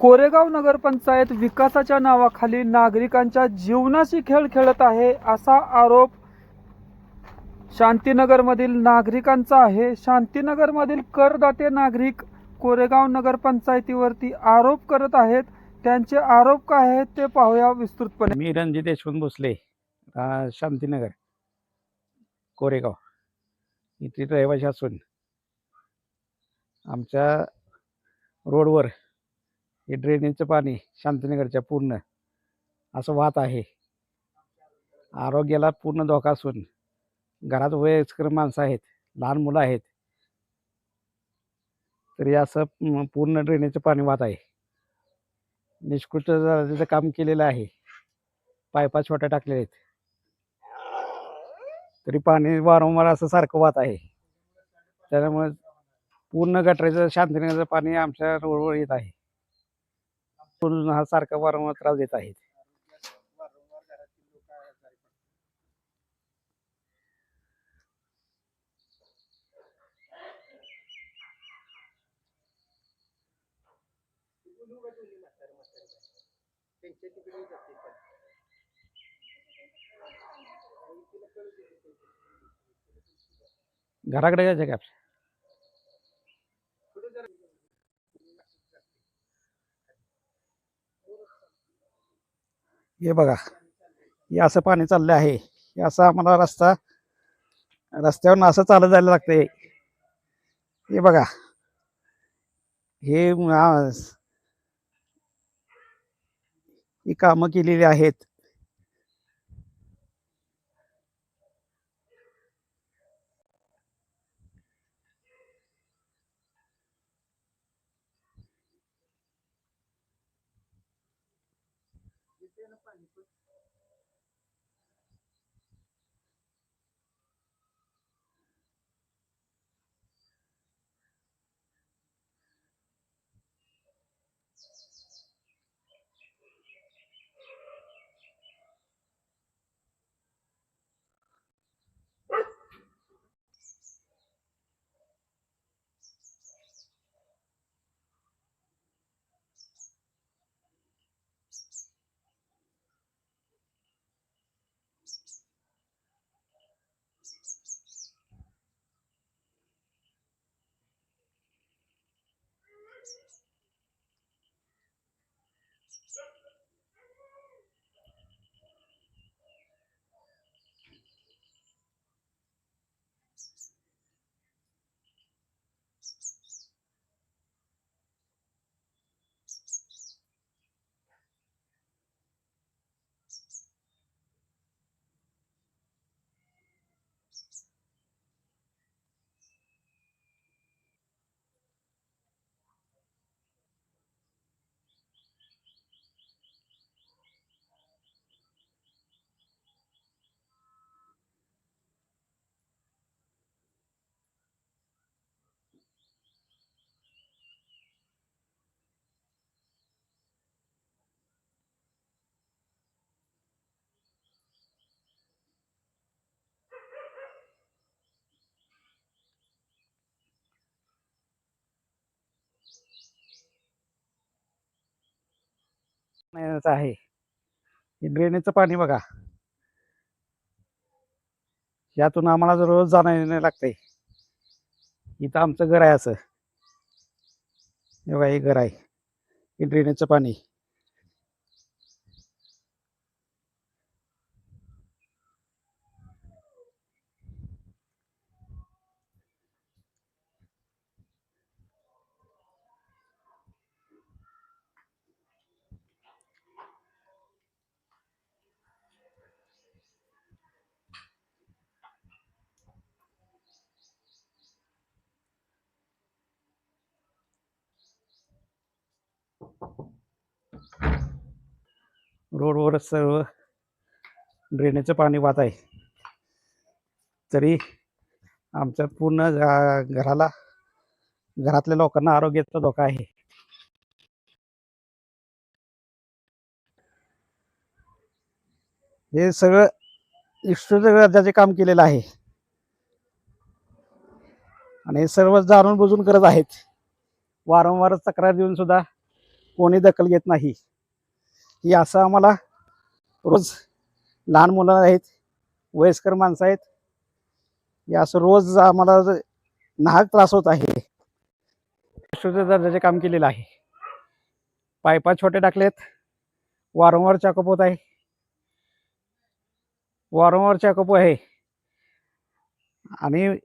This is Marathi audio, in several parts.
कोरेगाव नगरपंचायत विकासाच्या नावाखाली नागरिकांच्या जीवनाशी खेळ खेळत आहे असा आरोप शांतीनगरमधील नागरिकांचा आहे. शांतीनगरमधील करदाते नागरिक कोरेगाव नगरपंचायतीवरती आरोप करत आहेत. त्यांचे आरोप काय आहेत ते पाहूया विस्तृतपणे. मी रणजित यशवंत भोसले शांतीनगर कोरेगाव. इथे रहिवाशी असून आमच्या रोडवर हे ड्रेनेजचं पाणी शांतीनगरच्या पूर्ण असं वाहत आहे. आरोग्याला पूर्ण धोका असून घरात वयस्कर माणसं आहेत लहान मुलं आहेत. तरी असं पूर्ण ड्रेनेजचं पाणी वाहत आहे. निष्कृष्ट काम केलेलं आहे. पायपा छोट्या टाकलेल्या आहेत. तरी पाणी वारंवार असं सारखं वाहत आहे. त्याच्यामुळे पूर्ण गटराचं शांतीनगरचं पाणी आमच्या रोडवर येत आहे. करून हा सारखा वारंवार त्रास देत आहेत. घराकडे जायचं का? हे बघा हे असं पाणी चाललं आहे. हे असं आम्हाला रस्ता रस्त्यावरून असं चालत जायला लागतंय. हे बघा हे ही कामं केलेली आहेत. 的话，你不 येण्याचं आहे. हे ड्रेनेजचं पाणी बघा. यातून आम्हाला जर रोज जाणं येणं लागतंय. इथं आमचं घर आहे असं. हे बघा हे घर आहे. हे ड्रेनेजचं पाणी. रोडवर सर्व ड्रेनेजचं पाणी वाहत आहे. तरी आमच्या पूर्ण घराला घरातल्या लोकांना आरोग्याचा धोका आहे. हे सगळं निष्ठुर दर्जाचे काम केलेलं आहे. आणि हे सर्व जाणून बुजून करत आहेत. वारंवार तक्रार देऊन सुद्धा कोणी दखल घेत नाही. ही असं आम्हाला रोज लहान मुलं आहेत वयस्कर माणसं आहेत हे असं रोज आम्हाला नाहक त्रास होत आहे. शुद्ध दर्जाचे काम केलेलं आहे. पायपा छोटे टाकलेत. वारंवार चॅकअप होत आहे. वारंवार चॅकअप आहे. आणि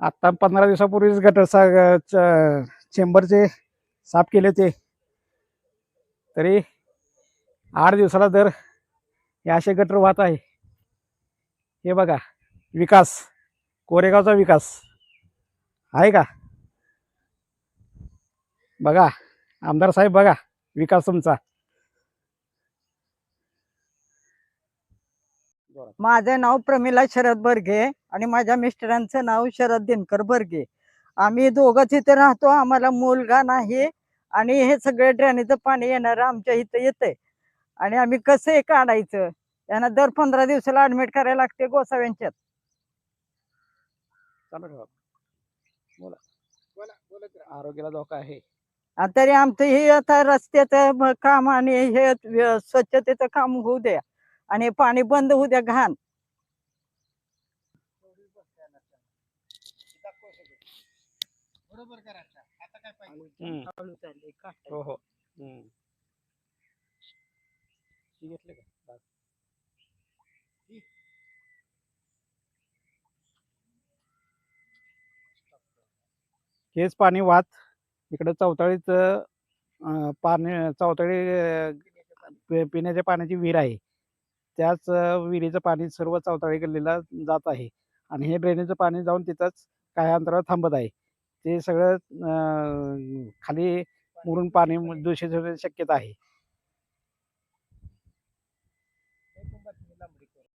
आत्ता पंधरा दिवसापूर्वीच गटर सा च- चेंबरचे साफ केले होते तरी आठ दिवसाला दर हे असे गटर वाहत आहे. हे बघा विकास कोरेगावचा विकास. आहे का? बघा आमदार साहेब बघा विकास तुमचा. माझं नाव प्रमिला शरद बर्गे आणि माझ्या मिस्टरांचं नाव शरद दिनकर बर्गे. आम्ही दोघंच इथे राहतो आम्हाला मुलगा नाही आणि हे सगळे ड्रेनेजचं पाणी येणारं आमच्या इथं येतंय. आणि आम्ही कसं हे काढायचं? यांना दर पंधरा दिवसाला ऍडमिट करायला लागते गोसाव्यांच्यात. चालू ठेवा. बोला. आरोग्याला धोका आहे. तरी आमचं हे आता रस्त्याचं काम आणि हे स्वच्छतेचं काम होऊ द्या. आणि पाणी बंद होऊ द्या घाण. हम्म. हो हो. हम्म. हे घेतले का. हेच पाणी वाहत इकडे चौताळीत अं, पाणी चौताळी अं, पि- पिण्याच्या पाण्याची विहीर आहे. त्याच अं, विहिरीचं पाणी सर्व चौताळी गल्लीला जात आहे. आणि हे ड्रेनेजचं पाणी जाऊन तिथंच काही अंतरावर थांबत आहे. ते सगळं खाली मुरून पाणी दूषित होण्याची शक्यता आहे.